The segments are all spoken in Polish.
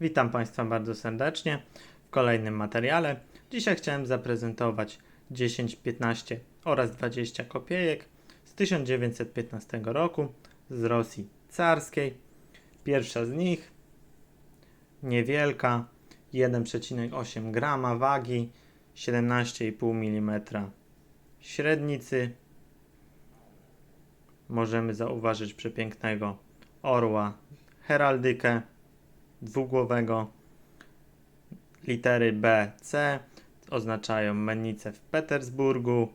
Witam Państwa bardzo serdecznie w kolejnym materiale. Dzisiaj chciałem zaprezentować 10, 15 oraz 20 kopiejek z 1915 roku z Rosji carskiej. Pierwsza z nich niewielka, 1,8 grama wagi, 17,5 mm średnicy. Możemy zauważyć przepięknego orła heraldykę dwugłowego. Litery B, C oznaczają mennicę w Petersburgu.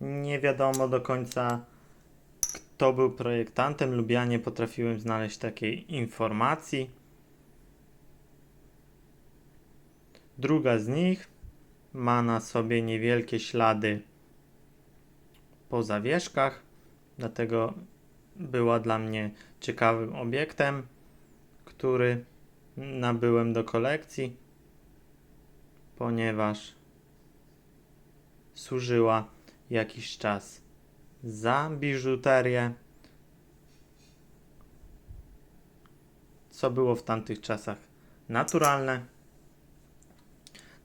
Nie wiadomo do końca, kto był projektantem, lub ja nie potrafiłem znaleźć takiej informacji. Druga z nich ma na sobie niewielkie ślady po zawieszkach, dlatego była dla mnie ciekawym obiektem, który nabyłem do kolekcji, ponieważ służyła jakiś czas za biżuterię, co było w tamtych czasach naturalne.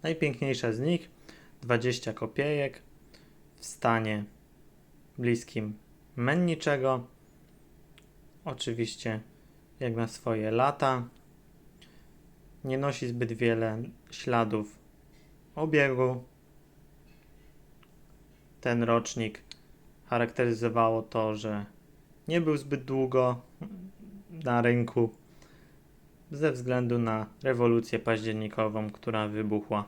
Najpiękniejsza z nich 20 kopiejek w stanie bliskim menniczego. Oczywiście jak na swoje lata. Nie nosi zbyt wiele śladów obiegu. Ten rocznik charakteryzowało to, że nie był zbyt długo na rynku ze względu na rewolucję październikową, która wybuchła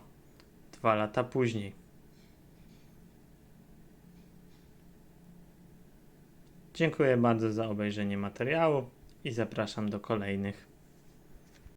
dwa lata później. Dziękuję bardzo za obejrzenie materiału i zapraszam do kolejnych